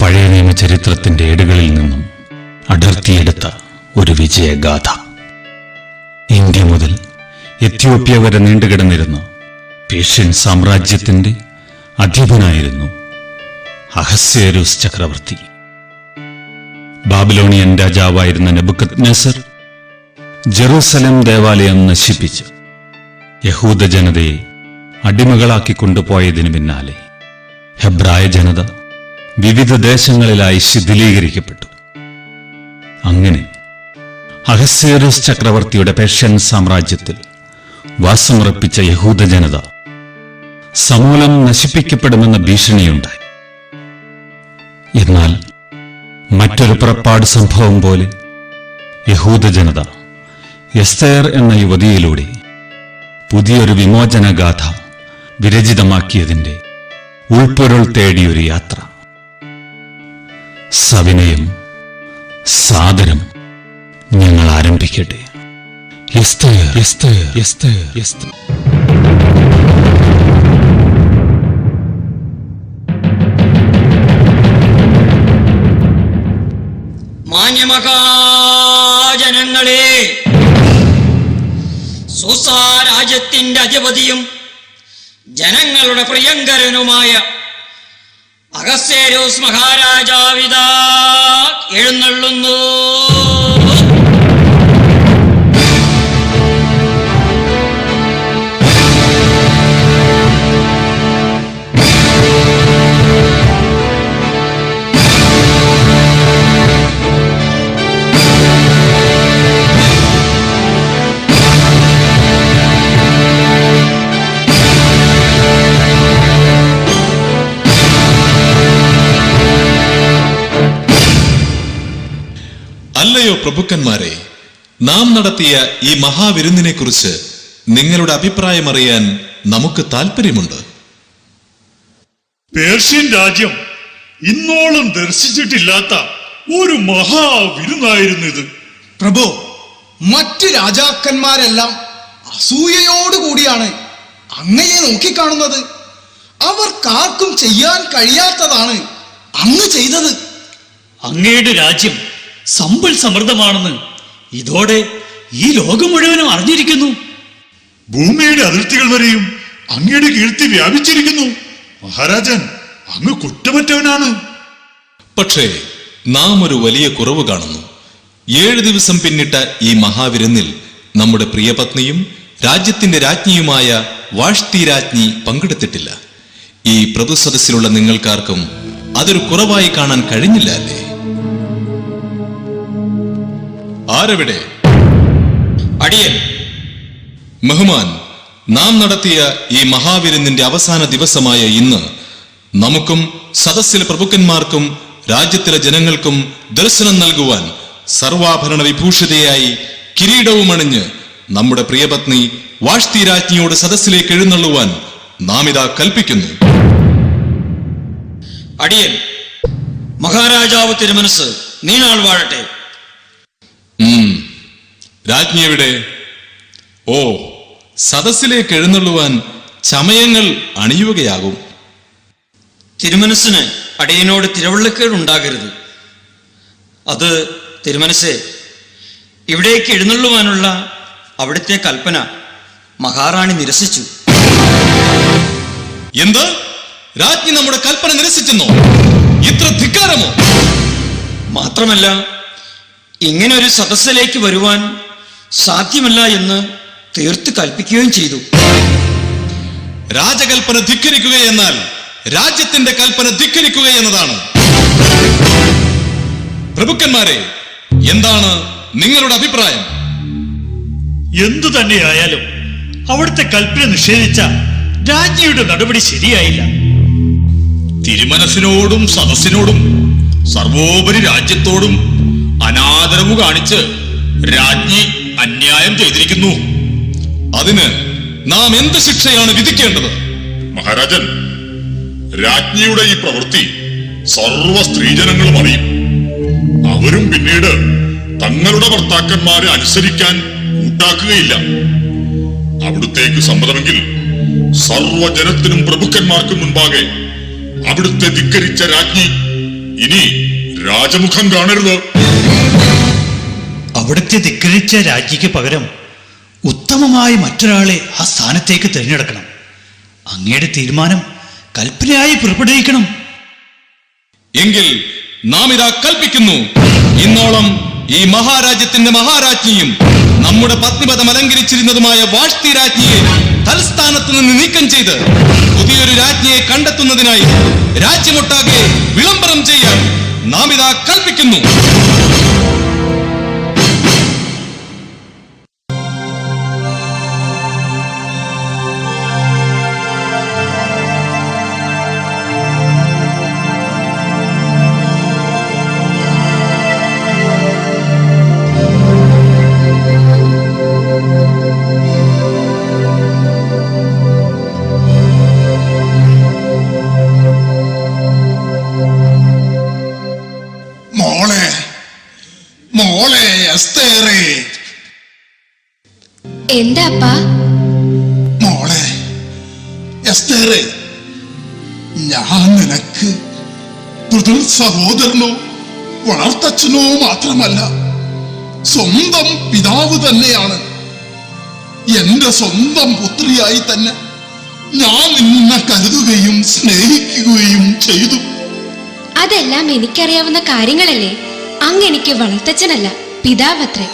പഴയ നിയമ ചരിത്രത്തിന്റെ ഏടുകളിൽ നിന്നും അടർത്തിയെടുത്ത ഒരു വിജയഗാഥ. ഇന്ത്യ മുതൽ എത്യോപ്യ വരെ നീണ്ടുകിടന്നിരുന്ന പേഷ്യൻ സാമ്രാജ്യത്തിന്റെ അധിപനായിരുന്നു അഹസ്യേരൂസ് ചക്രവർത്തി. ബാബിലോണിയൻ രാജാവായിരുന്ന നെബുക്കത് നെസർ ജെറൂസലം ദേവാലയം നശിപ്പിച്ച് യഹൂദ ജനതയെ അടിമകളാക്കി കൊണ്ടുപോയതിനു പിന്നാലെ ഹെബ്രായ ജനത വിവിധ ദേശങ്ങളിലായി ശിഥിലീകരിക്കപ്പെട്ടു. അങ്ങനെ അഹസേറസ് ചക്രവർത്തിയുടെ പേർഷ്യൻ സാമ്രാജ്യത്തിൽ വാസമുറപ്പിച്ച യഹൂദ ജനത സമൂലം നശിപ്പിക്കപ്പെടുമെന്ന ഭീഷണിയുണ്ടായി. എന്നാൽ മറ്റൊരു പുറപ്പാട് സംഭവം പോലെ യഹൂദ ജനത എസ്തേർ എന്ന യുവതിയിലൂടെ പുതിയൊരു വിമോചന ഗാഥ വിരചിതമാക്കിയതിന്റെ ഉൾപ്പൊരുൾ തേടിയൊരു യാത്ര സവിനയം സാദരം ഞങ്ങൾ ആരംഭിക്കട്ടെ സുസാരാജ്യത്തിന്റെ. മാന്യമഹാജനങ്ങളെ സൂസാ രാജ്യത്തിന്റെ അധിപതിയും ജനങ്ങളുടെ പ്രിയങ്കരനുമായ അഗസ്തേരോസ് മഹാരാജാവിത എഴുന്നള്ളുന്നു. പ്രഭുക്കന്മാരെ നാം നടത്തിയ ഈ മഹാവിരുന്നിനെ കുറിച്ച് നിങ്ങളുടെ അഭിപ്രായം അറിയാൻ നമുക്ക് താല്പര്യമുണ്ട് പേർഷ്യൻ രാജ്യം ഇന്നോളം ദർശിച്ചിട്ടില്ലാത്ത ഒരു മഹാവിരുന്നായിരുന്നു ഇത്. പ്രഭു മറ്റു രാജാക്കന്മാരെല്ലാം അസൂയയോടുകൂടിയാണ് അങ്ങയെ നോക്കിക്കാണുന്നത്. അവർക്കാർക്കും ചെയ്യാൻ കഴിയാത്തതാണ് അങ്ങ് ചെയ്തത്. അങ്ങയുടെ രാജ്യം സമ്പൽ സമൃദ്ധമാണെന്ന് ഇതോടെ ഈ ലോകം മുഴുവനും അറിഞ്ഞിരിക്കുന്നു. ഭൂമിയുടെ അതിർത്തികൾ വരെയും അങ്ങയുടെ കീർത്തി വ്യാപിച്ചിരിക്കുന്നു. മഹാരാജൻ അങ്ങ് കുറ്റമറ്റവനാണ്. പക്ഷേ നാം ഒരു വലിയ കുറവ് കാണുന്നു. ഏഴ് ദിവസം പിന്നിട്ട ഈ മഹാവിരുന്നിൽ നമ്മുടെ പ്രിയപത്നിയും രാജ്യത്തിന്റെ രാജ്ഞിയുമായ വാഷ്തി രാജ്ഞി പങ്കെടുത്തിട്ടില്ല. ഈ പ്രതിസദസ്സിലുള്ള നിങ്ങൾക്കാർക്കും അതൊരു കുറവായി കാണാൻ കഴിഞ്ഞില്ല അല്ലേ? ആരെവിടെ? അടിയൻ. മെഹ്മാൻ നാം നടത്തിയ ഈ മഹാവിരുന്നിന്റെ അവസാന ദിവസമായ ഇന്ന് നമുക്കും സദസ്സിലെ പ്രഭുക്കന്മാർക്കും രാജ്യത്തിലെ ജനങ്ങൾക്കും ദർശനം നൽകുവാൻ സർവാഭരണ വിഭൂഷിതയായി കിരീടവും അണിഞ്ഞ് നമ്മുടെ പ്രിയപത്നി വാഷ്തി രാജ്ഞിയോട് സദസ്സിലേക്ക് എഴുന്നള്ളുവാൻ നാം ഇതാ കൽപ്പിക്കുന്നു. അടിയൻ മഹാരാജാവ് തിരുമനസ് നീണാൾ വാഴട്ടെ. രാജ്ഞി എവിടെ? ഓ സദസ്സിലേക്ക് എഴുന്നള്ളുവാൻ ചമയങ്ങൾ അണിയുകയാകും. തിരുമനസ്സിന് അടിയനോട് തിരവള്ളക്കേട് ഉണ്ടാകരുത്. അത് തിരുമനസ്സെ ഇവിടേക്ക് എഴുന്നള്ളുവാനുള്ള അവിടുത്തെ കൽപ്പന മഹാറാണി നിരസിച്ചു. എന്ത്? രാജ്ഞി നമ്മുടെ കൽപ്പന നിരസിച്ചെന്നോ? ഇത്ര ധിക്കാരമോ? മാത്രമല്ല ഇങ്ങനെ ഒരു സദസ്സിലേക്ക് വരുവാൻ സാധ്യമല്ല എന്ന് തീർത്ത് കൽപ്പിക്കുകയും ചെയ്തു. രാജകൽപ്പന ധിക്കരിക്കുക എന്നാൽ രാജ്യത്തിന്റെ കൽപ്പന ധിക്കരിക്കുക എന്നതാണ്. പ്രഭുക്കന്മാരെ എന്താണ് നിങ്ങളുടെ അഭിപ്രായം? എന്തു തന്നെയായാലും അവിടുത്തെ കൽപ്പന നിഷേധിച്ച രാജ്ഞിയുടെ നടപടി ശരിയായില്ല. തിരുമനസിനോടും സദസ്സിനോടും സർവോപരി രാജ്യത്തോടും അനാദരവ് കാണിച്ച് രാജ്ഞി അന്യായം ചെയ്തിരിക്കുന്നു. അതിന് നാം എന്ത് ശിക്ഷയാണ് വിധിക്കേണ്ടത്? മഹാരാജൻ രാജ്ഞിയുടെ ഈ പ്രവൃത്തി സർവ സ്ത്രീജനങ്ങളും അറിയും. അവരും പിന്നീട് തങ്ങളുടെ ഭർത്താക്കന്മാരെ അനുസരിക്കാൻ കൂട്ടാക്കുകയില്ല. അവിടുത്തേക്ക് സമ്മതമെങ്കിൽ സർവജനത്തിനും പ്രഭുക്കന്മാർക്കും മുൻപാകെ അവിടുത്തെ ധിക്കരിച്ച രാജ്ഞി ഇനി രാജമുഖം കാണരുത്. അവിടുത്തെ ധിക്കരിച്ച രാജ്ഞിക്ക് പകരം ഉത്തമമായി മറ്റൊരാളെ ആ സ്ഥാനത്തേക്ക് തിരഞ്ഞെടുക്കണം. അങ്ങയുടെ തീരുമാനം കൽപ്പനയായി പുറപ്പെടുവിക്കണം. എങ്കിൽ നാം ഇതാ കൽപ്പിക്കുന്നു. ഇന്നോളം ഈ മഹാരാജ്യത്തിന്റെ മഹാരാജ്ഞിയും നമ്മുടെ പത്നിപദം അലങ്കരിച്ചിരുന്നതുമായ വാഷ്തി രാജ്ഞിയെ തൽസ്ഥാനത്ത് നിന്ന് നീക്കം ചെയ്ത് പുതിയൊരു രാജ്ഞിയെ കണ്ടെത്തുന്നതിനായി രാജ്യമൊട്ടാകെ വിളംബരം ചെയ്യാൻ നാം ഇതാ കൽപ്പിക്കുന്നു. മോളെ എസ്തേറെ ഞാൻ നിനക്ക് സഹോദരനോ വളർത്തച്ഛനോ മാത്രമല്ല സ്വന്തം പിതാവ് തന്നെയാണ്. എന്റെ സ്വന്തം പുത്രിയായി തന്നെ ഞാൻ നിന്നെ കരുതുകയും സ്നേഹിക്കുകയും ചെയ്തു. അതെല്ലാം എനിക്കറിയാവുന്ന കാര്യങ്ങളല്ലേ? അങ്ങ് എനിക്ക് വളർത്തച്ഛനല്ല പിതാവത്രേ.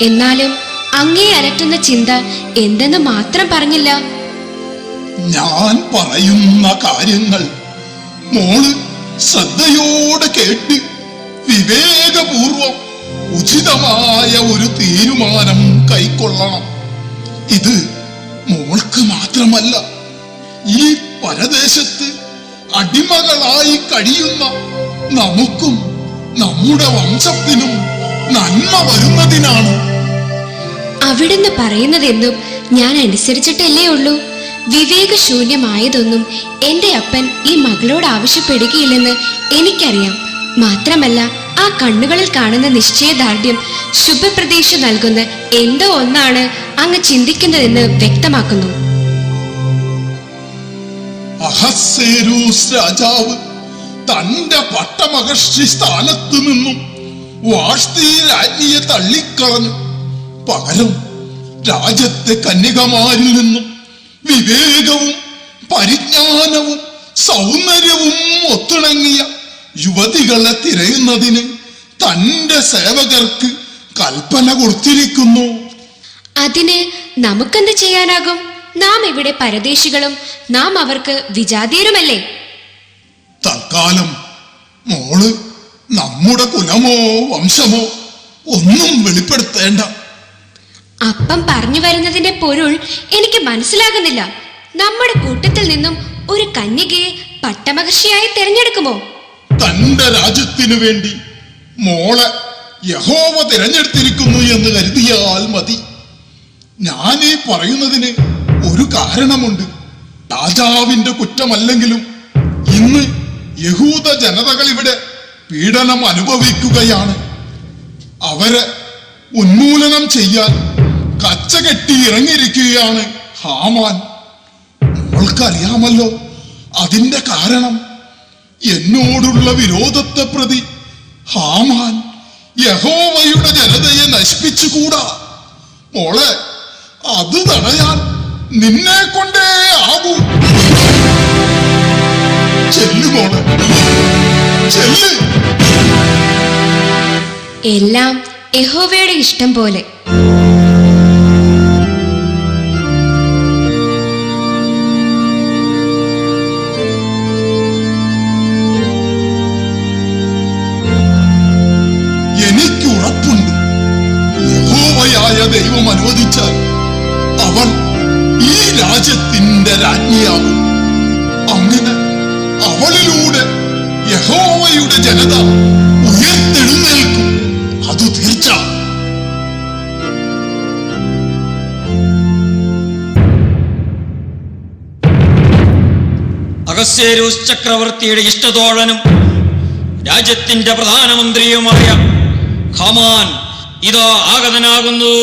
എന്നാലും അങ്ങേ അലട്ടുന്ന ചിന്ത എന്തെന്ന് മാത്രം പറഞ്ഞില്ല. ഞാൻ പറയുന്ന കാര്യങ്ങൾ മോൾ ശ്രദ്ധയോടെ കേട്ട് വിവേകപൂർവം ഉചിതമായ ഒരു തീരുമാനം കൈക്കൊള്ളണം. ഇത് മോൾക്ക് മാത്രമല്ല ഈ പരദേശത്ത് അടിമകളായി കഴിയുന്ന നമുക്കും നമ്മുടെ വംശത്തിനും നന്മ വരുന്നതിനാണ് അവിടുന്ന് പറയുന്നതെന്നും ഞാൻ അനുസരിച്ചിട്ടല്ലേ ഉള്ളൂ. വിവേകശൂന്യമായതൊന്നും എന്റെ അപ്പൻ ഈ മകളോട് ആവശ്യപ്പെടുകയില്ലെന്ന് എനിക്കറിയാം. മാത്രമല്ല ആ കണ്ണുകളിൽ കാണുന്ന നിശ്ചയദാർഢ്യം ശുഭപ്രതീക്ഷ നൽകുന്ന എന്തോ ഒന്നാണ് അങ്ങ് ചിന്തിക്കുന്നതെന്ന് വ്യക്തമാക്കുന്നു. രാജാവ് തന്റെ പട്ടമഹർഷി സ്ഥാനത്ത് നിന്നും വാഷ്തി രാജ്ഞിയെ തള്ളിക്കളഞ്ഞു. പകരം രാജ്യത്തെ കന്യകമാരിൽ നിന്നും വിവേകവും പരിജ്ഞാനവും സൗന്ദര്യവും ഒത്തിണങ്ങിയ യുവതികളെ തിരയുന്നതിന് തന്റെ സേവകർക്ക് കൽപ്പന കൊടുത്തിരിക്കുന്നു. അതിന് നമുക്കെന്ത് ചെയ്യാനാകും? നാം ഇവിടെ പരദേശികളും നാം അവർക്ക് വിജാതീരുമല്ലേ? തൽക്കാലം മോൾ നമ്മുടെ കുലമോ വംശമോ ഒന്നും വെളിപ്പെടുത്തേണ്ട. അപ്പം പറഞ്ഞു വരുന്നതിന്റെ പൊരുൾ എനിക്ക് മനസ്സിലാകുന്നില്ല. നമ്മുടെ കൂട്ടത്തിൽ നിന്നും ഒരു കന്യകയെ പട്ടമഹർഷിയായി തിരഞ്ഞെടുക്കുമോ? തന്റെ രാജ്യത്തിനു വേണ്ടി മോളെ യഹോവ തിരഞ്ഞെടുത്തിരിക്കുന്നു എന്ന് കരുതിയാൽ മതി. ഈ പറയുന്നതിന് ഒരു കാരണമുണ്ട്. രാജാവിന്റെ കുറ്റമല്ലെങ്കിലും ഇന്ന് യഹൂദ ജനതകൾ ഇവിടെ പീഡനം അനുഭവിക്കുകയാണ്. അവരെ ഉന്മൂലനം ചെയ്യാൻ കച്ചകെട്ടി ഇറങ്ങിയിരിക്കുകയാണ് ഹാമാൻ. നമ്മൾക്കറിയാമല്ലോ അതിന്റെ കാരണം. എന്നോടുള്ള വിരോധത്തെ പ്രതി ഹാമാൻ യഹോവയുടെ ജനതയെ നശിപ്പിച്ചുകൂടാ. മോളെ അത് തടയാൻ നിന്നെ കൊണ്ടേ ആകൂ. എല്ലാം യഹോവയുടെ ഇഷ്ടം പോലെ. ഔസേരൂസ് ചക്രവർത്തിയുടെ ഇഷ്ടതോഴനും രാജ്യത്തിന്റെ പ്രധാനമന്ത്രിയുമായ ഖമാൻ ഇതാ ആഗതനാകുന്നു.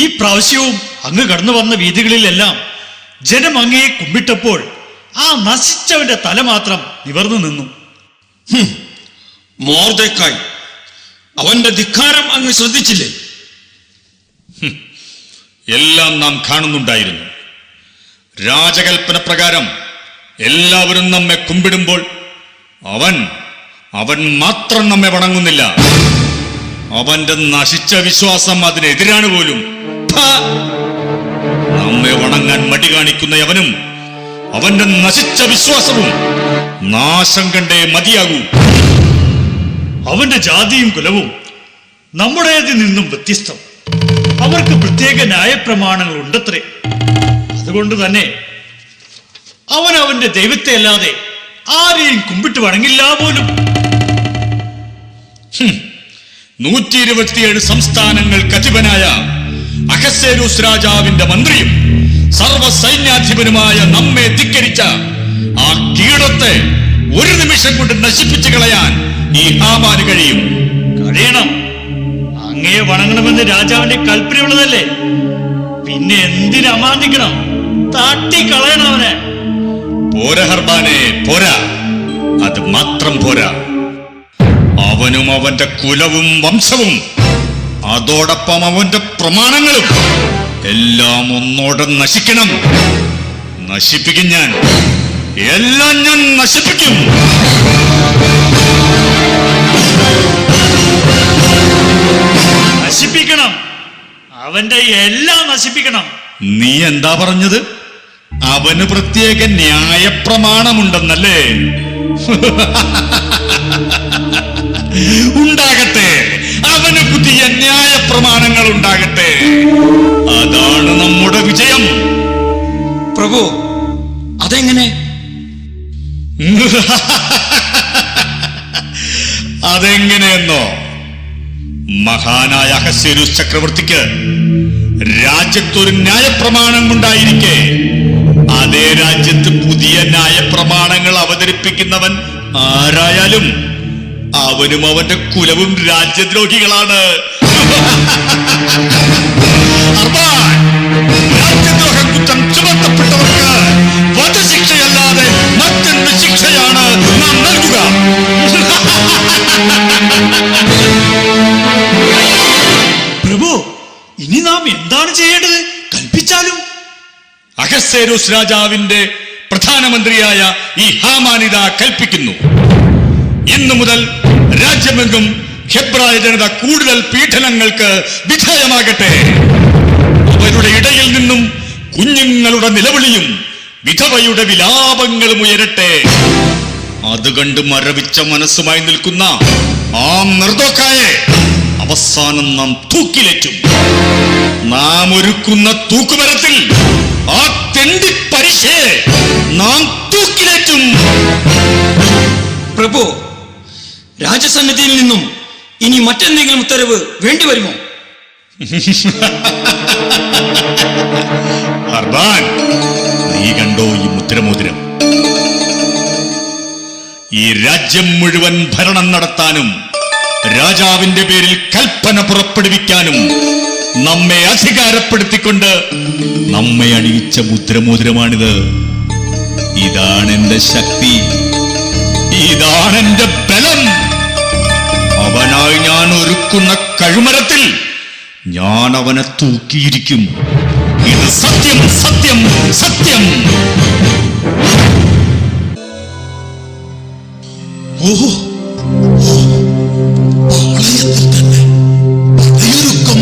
ഈ പ്രാവശ്യവും അങ്ങ് കടന്നു വന്ന വീതികളിലെല്ലാം ജനം അങ്ങയെ കുമ്പിട്ടപ്പോൾ ആ നശിച്ചവന്റെ തല മാത്രം നിവർന്നു നിന്നു. മോർദേക്കായി അവന്റെ ധിക്കാരം അങ്ങ് ശ്രദ്ധിച്ചില്ലേ? എല്ലാം നാം കാണുന്നുണ്ടായിരുന്നു. രാജകൽപ്പന പ്രകാരം എല്ലാവരും നമ്മെ കുമ്പിടുമ്പോൾ അവൻ അവൻ മാത്രം നമ്മെ വണങ്ങുന്നില്ല. അവന്റെ നശിച്ച വിശ്വാസം അതിനെതിരാണ് പോലും. വണങ്ങാൻ മടി കാണിക്കുന്ന അവനും അവന്റെ നശിച്ച വിശ്വാസവും നാശം കണ്ടേ മതിയാകൂ. അവന്റെ ജാതിയും കുലവും നമ്മുടേതിൽ നിന്നും വ്യത്യസ്തം. അവർക്ക് പ്രത്യേക ന്യായപ്രമാണങ്ങൾ ഉണ്ടത്രേ. അതുകൊണ്ട് തന്നെ അവൻ അവന്റെ ദൈവത്തെ അല്ലാതെ ആരെയും കുമ്പിട്ട് വണങ്ങില്ല പോലും. നൂറ്റി ഇരുപത്തിയേഴ് സംസ്ഥാനങ്ങൾക്ക് അധിപനായ അഹസേരൂസ് രാജാവിന്റെ മന്ത്രിയും സർവ സൈന്യാധിപനുമായ നമ്മെ ധിക്കരിച്ച ആ കീടത്തെ ഒരു നിമിഷം കൊണ്ട് നശിപ്പിച്ചു കളയാൻ ഈ ഹാമാന് കഴിയും. കഴിയണം. അങ്ങയെ വണങ്ങണമെന്ന് രാജാവിന്റെ കൽപ്പനയുള്ളതല്ലേ? പിന്നെ എന്തിനു അമാന്തിക്കണം? തട്ടി കളയണം അവനെ. പോരാ ഹർബാനെ പോരാ. അത് മാത്രം പോരാ. അവനും അവന്റെ കുലവും വംശവും അതോടൊപ്പം അവന്റെ പ്രമാണങ്ങളും. എല്ലാം ഒന്നോടെ നശിക്കണം. നശിപ്പിക്കും ഞാൻ. എല്ലാം ഞാൻ നശിപ്പിക്കും. നശിപ്പിക്കണം. അവന്റെ എല്ലാം നശിപ്പിക്കണം. നീ എന്താ പറഞ്ഞത്? അവന് പ്രത്യേക ന്യായപ്രമാണമുണ്ടെന്നല്ലേ? ഉണ്ടാകട്ടെ. അവന് പുതിയ ന്യായ പ്രമാണങ്ങൾ ഉണ്ടാകട്ടെ. അതാണ് നമ്മുടെ വിജയം. പ്രഭു അതെങ്ങനെ? അതെങ്ങനെയെന്നോ? മഹാനായ അഹസ്യരു ചക്രവർത്തിക്ക് രാജ്യത്തൊരു ന്യായപ്രമാണം ഉണ്ടായിരിക്കെ. അതേ രാജ്യത്ത് പുതിയ ന്യായപ്രമാണങ്ങൾ അവതരിപ്പിക്കുന്നവൻ ആരായാലും അവനും അവന്റെ കുലവും രാജ്യദ്രോഹികളാണ്. അർബാൻ, രാജ്യദ്രോഹ കുറ്റം ചുമത്തപ്പെട്ടവർക്ക് വധശിക്ഷയല്ലാതെ ശിക്ഷയാണ് നാം നൽകുക. പ്രഭു ഇനി നാം എന്താണ് ചെയ്യേണ്ടത്? കൽപ്പിച്ചാലും. അഹസ്സേരോസ് രാജാവിന്റെ പ്രധാനമന്ത്രിയായ ഈ ഹാമാനിത കൽപ്പിക്കുന്നു. ഇന്നു മുതൽ രാജ്യമെങ്ങും ഹെബ്രായ ജനത കൂടുതൽ പീഡനങ്ങൾക്ക് വിധേയമാകട്ടെ. അവരുടെ ഇടയിൽ നിന്നും കുഞ്ഞുങ്ങളുടെ നിലവിളിയും വിധവയുടെ വിലാപങ്ങളും ഉയരട്ടെ. അത് കണ്ട് മരവിച്ച മനസ്സുമായി നിൽക്കുന്ന ആ നിർദ്ദോക്കായെ അവസാനം നാം തൂക്കിലേറ്റും. നാം ഒരുക്കുന്ന തൂക്കുമരത്തിൽ ആ തെണ്ടി പരിശയെ നാം തൂക്കിലേറ്റും. പ്രഭു രാജസന്നിധിയിൽ നിന്നും ഇനി മറ്റെന്തെങ്കിലും ഉത്തരവ് വേണ്ടിവരുമോ നീ കണ്ടോ ഈ മുദ്രമോതിരം? ഈ രാജ്യം മുഴുവൻ ഭരണം നടത്താനും രാജാവിന്റെ പേരിൽ കൽപ്പന പുറപ്പെടുവിക്കാനും നമ്മെ അധികാരപ്പെടുത്തിക്കൊണ്ട് നമ്മെ അണിയിച്ച മുദ്രമോതിരമാണിത്. ഇതാണ് എന്റെ ശക്തി. ഇതാണ് എന്റെ അവനായി ഞാൻ ഒരുക്കുന്ന കഴുമരത്തിൽ ഞാൻ അവനെ തൂക്കിയിരിക്കും. ഇത് സത്യം സത്യം സത്യം. ഓഹോ.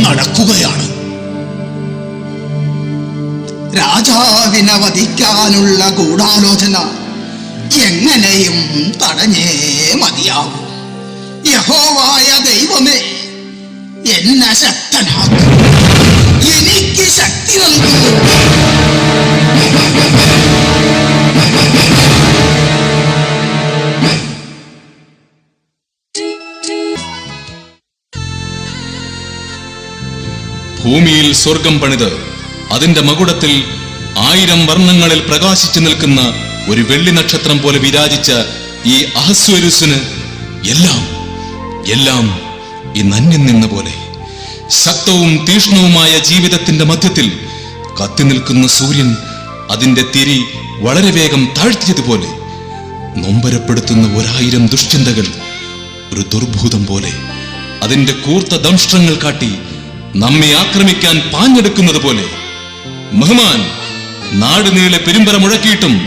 നടക്കുകയാണ്. രാജാവിനെ വധിക്കാനുള്ള ഗൂഢാലോചന എങ്ങനെയും തടഞ്ഞേ മതിയാവൂ യഹോവായ ദൈവമേ എന്നെ ശക്തനാക്കും. എനിക്ക് ശക്തി നൽകൂ ഭൂമിയിൽ സ്വർഗം പണിത് അതിന്റെ മകുടത്തിൽ ആയിരം വർണങ്ങളിൽ പ്രകാശിച്ചു നിൽക്കുന്ന ഒരു വെള്ളി നക്ഷത്രം പോലെ വിരാജിച്ച ഈ അഹസ്വരുസിന് എല്ലാം എല്ലാം ഈ നന്യം നിന്ന പോലെ. ശക്തവും തീഷ്ണവുമായ ജീവിതത്തിന്റെ മധ്യത്തിൽ കത്തി നിൽക്കുന്ന സൂര്യൻ അതിന്റെ തിരി വളരെ വേഗം താഴ്ത്തിയതുപോലെ നൊമ്പരപ്പെടുത്തുന്ന ഒരായിരം ദുഷ്ചിന്തകൾ ഒരു ദുർഭൂതം പോലെ അതിന്റെ കൂർത്ത ദംഷ്ട്രങ്ങൾ കാട്ടി നമ്മെ ആക്രമിക്കാൻ പാഞ്ഞെടുക്കുന്നത് പോലെ. ബഹുമാൻ നാട് നീളെ പെരുമ്പറ മുഴക്കിയിട്ടും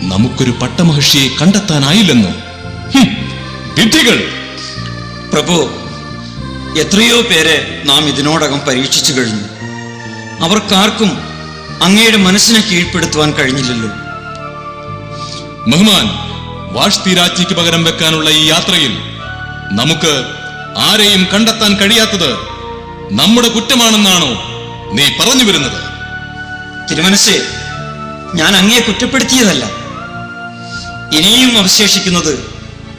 നമുക്കൊരു പട്ടമഹർഷിയെ കണ്ടെത്താനായില്ലെന്നോ. വിധികൾ പ്രഭു എത്രയോ പേരെ നാം ഇതിനോടകം പരീക്ഷിച്ചു കഴിഞ്ഞു. അവർക്കാർക്കും അങ്ങയുടെ മനസ്സിനെ കീഴ്പ്പെടുത്തുവാൻ കഴിഞ്ഞില്ലല്ലോ. ബഹുമാൻ വാഷ്തിരാജിക്ക് പകരം വെക്കാനുള്ള ഈ യാത്രയിൽ നമുക്ക് ആരെയും കണ്ടെത്താൻ കഴിയാത്തത് നമ്മുടെ കുറ്റമാണെന്നാണോ നീ പറഞ്ഞു വരുന്നത്? തിരുമനസ്സേ ഞാൻ അങ്ങയെ കുറ്റപ്പെടുത്തിയതല്ല. ഇനിയും അവശേഷിക്കുന്നത്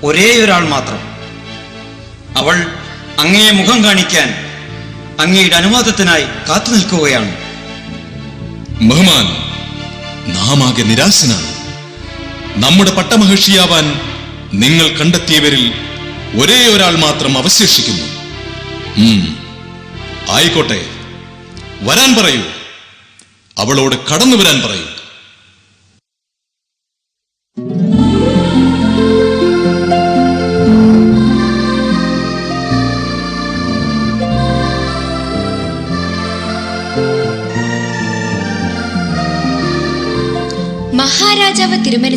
ഒരേ ഒരാൾ മാത്രം. അവൾ അങ്ങയെ മുഖം കാണിക്കാൻ അങ്ങയുടെ അനുവാദത്തിനായി കാത്തു നിൽക്കുകയാണ്. ബഹുമാൻ നാം ആകെ നിരാശനാണ്. നമ്മുടെ പട്ടമഹർഷിയാവാൻ നിങ്ങൾ കണ്ടെത്തിയവരിൽ ഒരേ ഒരാൾ മാത്രം അവശേഷിക്കുന്നു. ആയിക്കോട്ടെ. വരാൻ പറയൂ. അവളോട് കടന്നു വരാൻ പറയൂ.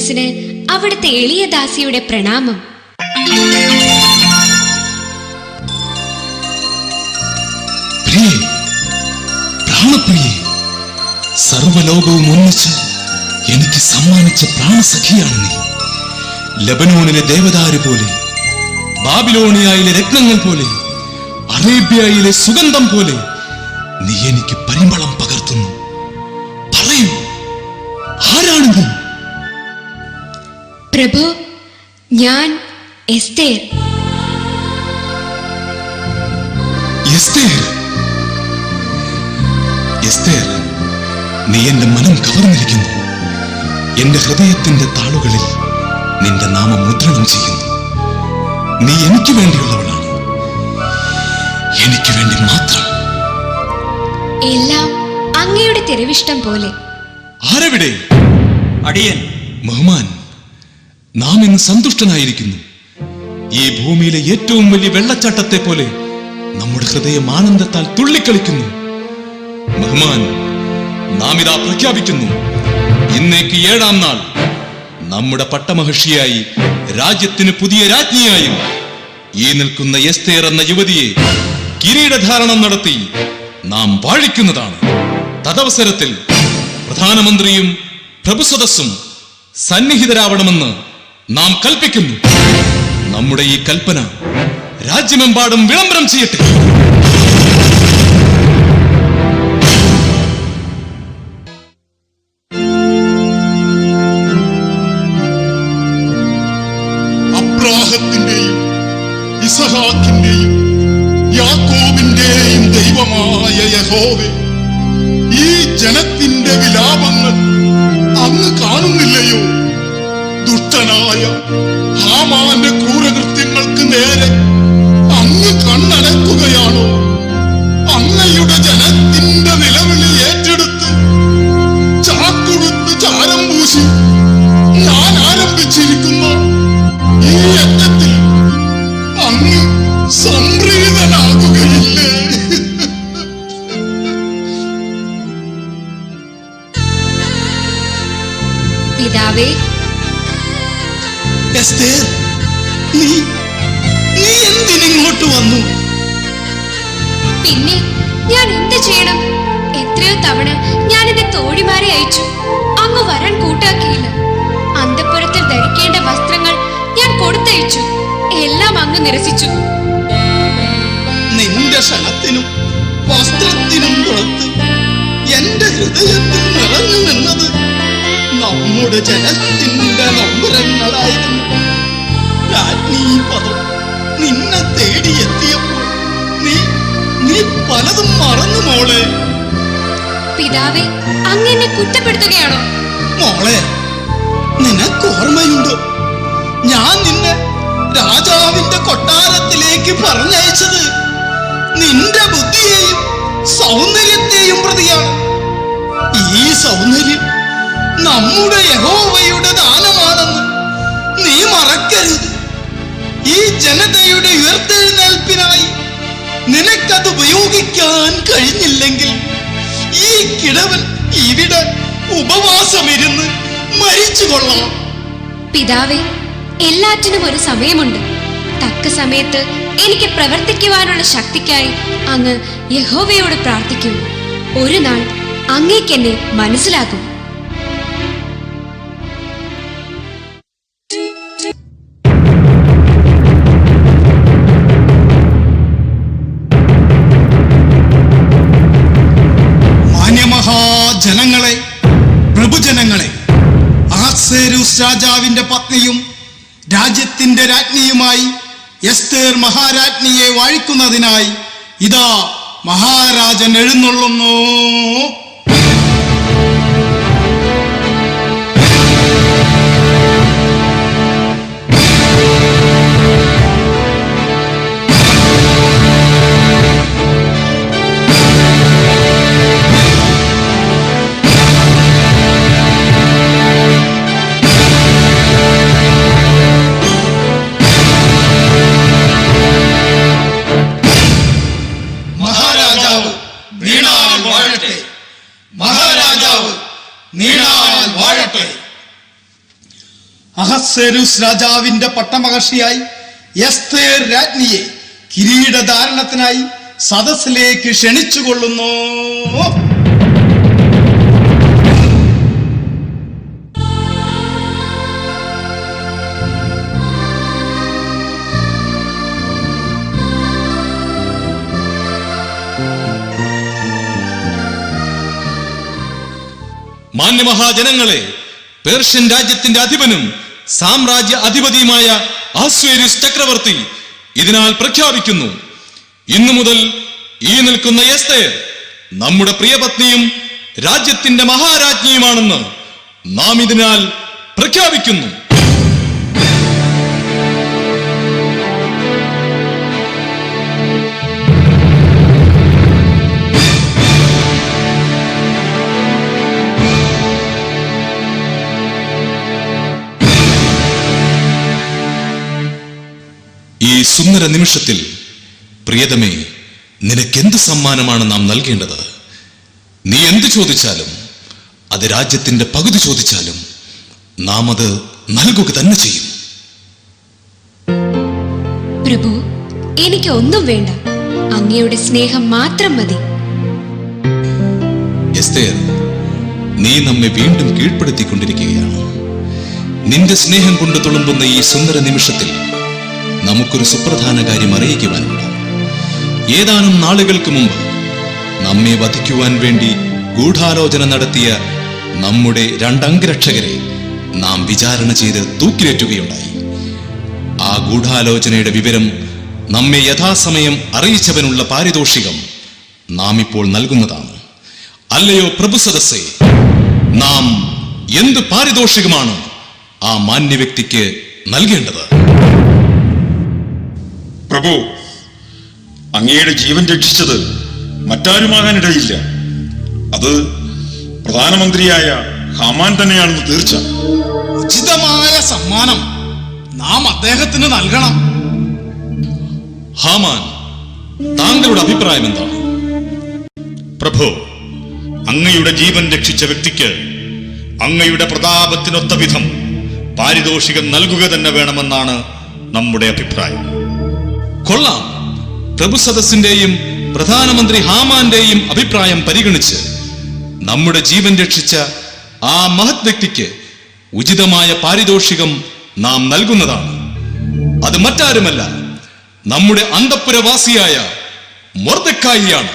തിരുമനസിന് അവിടുത്തെ എളിയ ദാസിയുടെ പ്രണാമം. സർവലോകവും ഒന്നിച്ച് എനിക്ക് സമ്മാനിച്ച പ്രാണസഖിയാണ് നീ. ലബനോണിലെ ദേവതാര് പോലെ ബാബിലോണിയയിലെ രത്നങ്ങൾ പോലെ അറേബ്യയിലെ സുഗന്ധം പോലെ നീ എനിക്ക് പരിമളം പകർത്തുന്നു. പറയൂ ആരാണ് നീ? പ്രഭു ഞാൻ എസ്തേർ. എസ്തേർ? എസ്തേർ നീ എന്റെ മനം കവർന്നിരിക്കുന്നു. എന്റെ ഹൃദയത്തിന്റെ താളുകളിൽ നിന്റെ നാമം മുദ്രണം ചെയ്യുന്നു. നീ എനിക്ക് വേണ്ടിയുള്ളവളാണ്. എനിക്ക് വേണ്ടി മാത്രം. എല്ലാം അങ്ങയുടെ തിരവിഷ്ടം പോലെ. ആരവിടെ? അടിയൻ ബഹുമാൻ. നാം ഇന്ന് സന്തുഷ്ടനായിരിക്കുന്നു. ഈ ഭൂമിയിലെ ഏറ്റവും വലിയ വെള്ളച്ചാട്ടത്തെ പോലെ നമ്മുടെ ഹൃദയം ആനന്ദത്താൽ തുള്ളിക്കളിക്കുന്നു. ബഹുമാൻ നാം ഇതാ പ്രഖ്യാപിക്കുന്നു. ഇന്നേക്ക് ഏഴാം നാൾ. നമ്മുടെ പട്ടമഹർഷിയായി രാജ്യത്തിന് പുതിയ രാജ്ഞിയായും ഈ നിൽക്കുന്ന എസ്തേർ എന്ന യുവതിയെ കിരീടധാരണം നടത്തി നാം വാഴിക്കുന്നതാണ് തദവസരത്തിൽ പ്രധാനമന്ത്രിയും പ്രഭുസദസ്സും സന്നിഹിതരാവണമെന്ന് നാം കൽപ്പിക്കുന്നു. നമ്മുടെ ഈ കൽപ്പന രാജ്യമെമ്പാടും വിളംബരം ചെയ്യട്ടെ. ഇസഹാക്കിന്റെയും യാക്കോബിന്റെയും ദൈവമായ യഹോവേ ഈ ജനത്തിന്റെ വിലാപങ്ങൾ അങ്ങ് കാണുന്നില്ലയോ? ദുഷ്ടനായ ഹൃദയത്തിൽ നിറഞ്ഞു നിന്നത് നമ്മുടെ ജനത്തിന്റെ നൊമ്പരങ്ങളായിരുന്നു. രാജ്ഞി പദം നിന്നെ തേടിയെത്തിയപ്പോൾ നീ നീ പലതും മറന്നു മോളെ. പിതാവേ അങ്ങനെ കുറ്റപ്പെടുത്തുകയാണോ? മോളെ നിനക്ക് ഓർമ്മയുണ്ടോ ഞാൻ നിന്നെ രാജാവിന്റെ കൊട്ടാരത്തിലേക്ക് പറഞ്ഞയച്ചത് നിന്റെ ബുദ്ധിയെയും സൗന്ദര്യത്തെയും പ്രതിയാണ്. ഈ സൗന്ദര്യം നമ്മുടെ യഹോവയുടെ ദാനമാണെന്ന് നീ മറക്കരുത്. ഈ ജനതയുടെ ഉയർത്തെഴുന്നേൽപ്പിനായി നിനക്കത് ഉപയോഗിക്കാൻ കഴിഞ്ഞില്ലെങ്കിൽ ഈ കിടവൻ ഇവിടെ ഉപവാസമിരുന്ന് മരിച്ചു കൊള്ളാം. പിതാവേ എല്ലാറ്റിനും ഒരു സമയമുണ്ട്. തക്ക സമയത്ത് എനിക്ക് പ്രവർത്തിക്കുവാനുള്ള ശക്തിക്കായി അങ്ങ് യഹോവയോട് പ്രാർത്ഥിക്കുന്നു ഒരു നാൾ അങ്ങേക്കെന്നെ മനസ്സിലാകും ജനങ്ങളെ പ്രഭുജനങ്ങളെ ആസേരൂസ് രാജാവിന്റെ പത്നിയും രാജ്യത്തിന്റെ രാജ്ഞിയുമായി എസ്തേർ മഹാരാജ്ഞിയെ വാഴിക്കുന്നതിനായി ഇതാ മഹാരാജൻ എഴുന്നള്ളുന്നു. അഹസ്സേരുസ് രാജാവിന്റെ പട്ടമഹർഷിയായി എസ്തേർ രാജ്ഞിയെ കിരീടധാരണത്തിനായി സദസ്സിലേക്ക് ക്ഷണിച്ചുകൊള്ളുന്നു. മാന്യമഹാജനങ്ങളെ പേർഷ്യൻ രാജ്യത്തിന്റെ അധിപനും സാമ്രാജ്യ അധിപതിയുമായ ആസ്വേരിസ് ചക്രവർത്തി ഇതിനാൽ പ്രഖ്യാപിക്കുന്നു. ഇന്നു മുതൽ ഈ നിൽക്കുന്ന എസ്തേർ നമ്മുടെ പ്രിയപത്നിയും രാജ്യത്തിന്റെ മഹാരാജ്ഞിയുമാണെന്ന് നാം ഇതിനാൽ പ്രഖ്യാപിക്കുന്നു. ഈ സുന്ദര നിമിഷത്തിൽ പ്രിയതമേ നിനക്കെന്ത് സമ്മാനമാണ് നാം നൽകേണ്ടത്? നീ എന്ത് ചോദിച്ചാലും അത് രാജ്യത്തിന്റെ പകുതി ചോദിച്ചാലും നാം അത് നൽകുക തന്നെ ചെയ്യും. പ്രഭു എനിക്ക് ഒന്നും വേണ്ട. അങ്ങയുടെ സ്നേഹം മാത്രം മതി. നീ നമ്മെ വീണ്ടും കീഴ്പ്പെടുത്തിക്കൊണ്ടിരിക്കുകയാണ്. നിന്റെ സ്നേഹം കൊണ്ട് തുളുമ്പുന്ന ഈ സുന്ദര നിമിഷത്തിൽ നമുക്കൊരു സുപ്രധാന കാര്യം അറിയിക്കുവാനുണ്ട്. ഏതാനും നാളുകൾക്ക് മുമ്പ് നമ്മെ വധിക്കുവാൻ വേണ്ടി ഗൂഢാലോചന നടത്തിയ നമ്മുടെ രണ്ടംഗരക്ഷകരെ നാം വിചാരണ ചെയ്ത് തൂക്കിലേറ്റുകയുണ്ടായി. ആ ഗൂഢാലോചനയുടെ വിവരം നമ്മെ യഥാസമയം അറിയിച്ചവനുള്ള പാരിതോഷികം നാം ഇപ്പോൾ നൽകുന്നതാണ്. അല്ലയോ പ്രഭു സദസ്സേ നാം എന്ത് പാരിതോഷികമാണ് ആ മാന്യ വ്യക്തിക്ക് നൽകേണ്ടത്? പ്രഭു അങ്ങയുടെ ജീവൻ രക്ഷിച്ചത് മറ്റാരുമാകാനിടയില്ല. അത് പ്രധാനമന്ത്രിയായ ഹമാൻ തന്നെയാണെന്ന് തീർച്ച. ഉചിതമായ സമ്മാനം നാം അദ്ദേഹത്തിന് നൽകണം. ഹാമാൻ താങ്കളുടെ അഭിപ്രായം എന്താണ് പ്രഭു അങ്ങയുടെ ജീവൻ രക്ഷിച്ച വ്യക്തിക്ക് അങ്ങയുടെ പ്രതാപത്തിനൊത്ത വിധം പാരിതോഷികം നൽകുക തന്നെ വേണമെന്നാണ് നമ്മുടെ അഭിപ്രായം. കൊള്ളാം. പ്രഭു സദസ്സിന്റെയും പ്രധാനമന്ത്രി ഹാമാന്റെയും അഭിപ്രായം പരിഗണിച്ച് നമ്മുടെ ജീവൻ രക്ഷിച്ച ആ മഹത് വ്യക്തിക്ക് ഉചിതമായ പാരിതോഷികം നാം നൽകുന്നതാണ്. അത് മറ്റാരുമല്ല നമ്മുടെ അന്തപ്പുരവാസിയായ മൊർദക്കായിയാണ്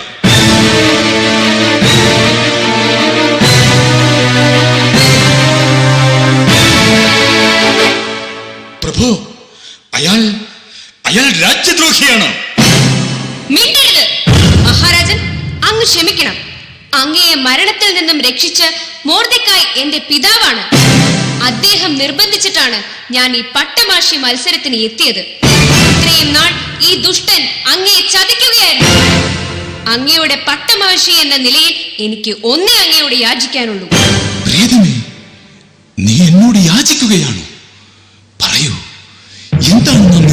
പ്രഭു അയാൾ അയാൾ രാജ്യദ്രോഹിയാണ്. മിണ്ടരുത്. മഹാരാജൻ അങ്ങ് ക്ഷമിക്കണം. അങ്ങയെ മരണത്തിൽ നിന്നും രക്ഷിച്ച് മോർദക്കായി എന്റെ പിതാവാണ്. അദ്ദേഹം നിർബന്ധിച്ചിട്ടാണ് ഞാൻ ഈ പട്ടമാഷി മത്സരത്തിന് എത്തിയത്. ഇത്രയും നാൾ ഈ ദുഷ്ടൻ അങ്ങയെ ചതിക്കുകയായിരുന്നു. അങ്ങയുടെ പട്ടമാഷി എന്ന നിലയിൽ എനിക്ക് ഒന്നേ അങ്ങയോട് യാചിക്കാനുള്ളൂ. പ്രീതമേ നീ എന്നോട് യാചിക്കുകയാണ്? പറയൂ എന്താണ് നാം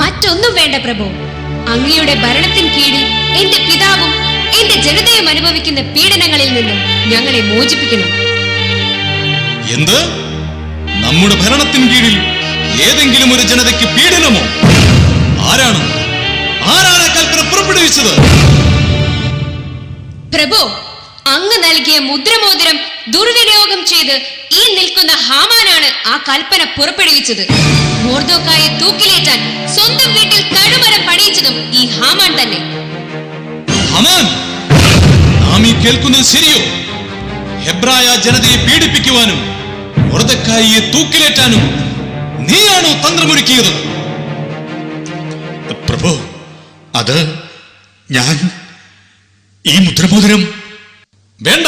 മറ്റൊന്നും വേണ്ട പ്രഭു. അങ്ങയുടെ ഭരണത്തിന് കീഴിൽ എന്റെ പിതാവും എന്റെ ജനതയും അനുഭവിക്കുന്ന പീഡനങ്ങളിൽ നിന്നും ഞങ്ങളെ മോചിപ്പിക്കണം. എന്ത്? നമ്മുടെ ഭരണത്തിന് കീഴിൽ ഏതെങ്കിലും ഒരു ജനതയ്ക്ക് പീഡനമോ? ആരാണ്? ആരാണ് കൽപ്പന പുറപ്പെടുവിച്ചത്? പ്രഭു അങ്ങ് നൽകിയ മുദ്രമോതിരം ദുർവിനിയോഗം ചെയ്ത് ഈ നിൽക്കുന്ന ഹാമാനാണ് ആ കൽപ്പന പുറപ്പെടുവിച്ചത്. മോർദോക്കായെ തൂക്കിലേറ്റാൻ സ്വന്തം വീട്ടിൽ കടുമരം പണിയിച്ചതും ഈ ഹാമാൻ തന്നെ. ഹമാൻ നാം ഈ കേൾക്കുന്നത് ശരിയോ? ഹെബ്രായ ജനതയെ പീഡിപ്പിക്കുവാനും മൊർദക്കായിയെ തൂക്കിലേറ്റാനും നീയാണോ തന്ത്രമൊരുക്കിയത്? പ്രഭു അത് ഞാൻ ഈ മുദ്രമോതിരം വേണ്ട.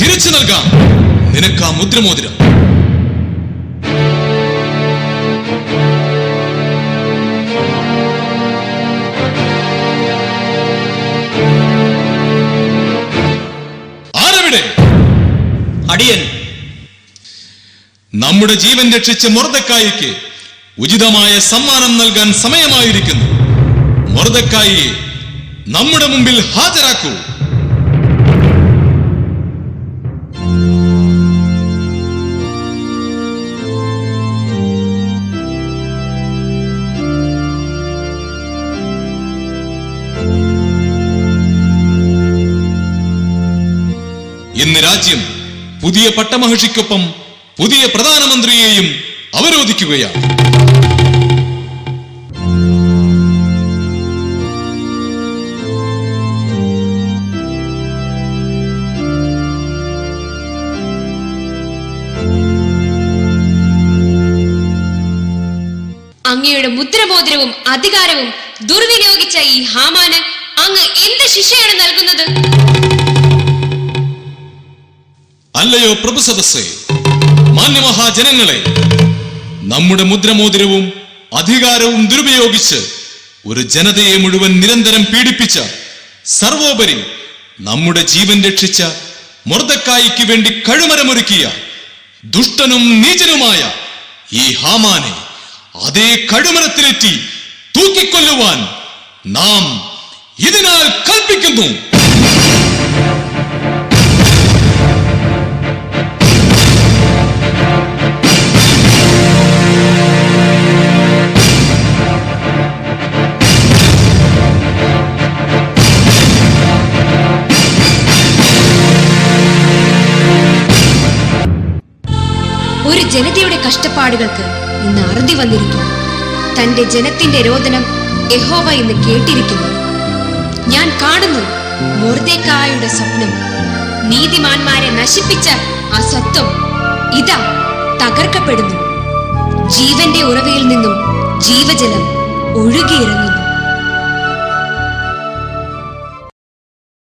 തിരിച്ചു നൽകാം. നിനക്ക് ആ മുദ്രമോതിരം. ആരവിടെ? അടിയൻ. നമ്മുടെ ജീവൻ രക്ഷിച്ച മുറുതക്കായിക്ക് ഉചിതമായ സമ്മാനം നൽകാൻ സമയമായിരിക്കുന്നു. മുറുതക്കായി നമ്മുടെ മുമ്പിൽ ഹാജരാക്കൂ. ഇന്ന് രാജ്യം പുതിയ പട്ടമഹർഷിക്കൊപ്പം പുതിയ പ്രധാനമന്ത്രിയെയും അവരോധിക്കുകയാണ്. അങ്ങയുടെ മുദ്രമോതിരവും അധികാരവും ദുർവിനിയോഗിച്ച ഈ ഹാമാന് അങ്ങ് എന്ത് ശിക്ഷയാണ് നൽകുന്നത്? അല്ലയോ പ്രഭു സദസ്സേ മാന്യമഹാജനങ്ങളെ നമ്മുടെ മുദ്രമോതിരവും അധികാരവും ദുരുപയോഗിച്ച് ഒരു ജനതയെ മുഴുവൻ നിരന്തരം പീഡിപ്പിച്ച സർവോപരി നമ്മുടെ ജീവൻ രക്ഷിച്ച മൊർദക്കായിക്ക് വേണ്ടി കഴുമരമൊരുക്കിയ ദുഷ്ടനും നീചനുമായ ഈ ഹാമാനെ അതേ കഴുമരത്തിലെത്തി തൂക്കിക്കൊല്ലുവാൻ നാം ഇതിനാൽ കൽപ്പിക്കുന്നു. ഒരു ജനതയുടെ കഷ്ടപ്പാടുകൾക്ക് ഇന്ന് അറുതി വന്നിരിക്കുന്നു. തന്റെ ജനത്തിന്റെ രോദനം യഹോവ ഇന്ന് കേട്ടിരിക്കുന്നു. ഞാൻ കാണുന്നു മൊർദേക്കായുടെ സ്വപ്നം. നീതിമാന്മാരെ നശിപ്പിച്ച ആ സത്വം ഇതാ തകർക്കപ്പെടുന്നു. ജീവന്റെ ഉറവയിൽ നിന്നും ജീവജലം ഒഴുകിയിറങ്ങുന്നു.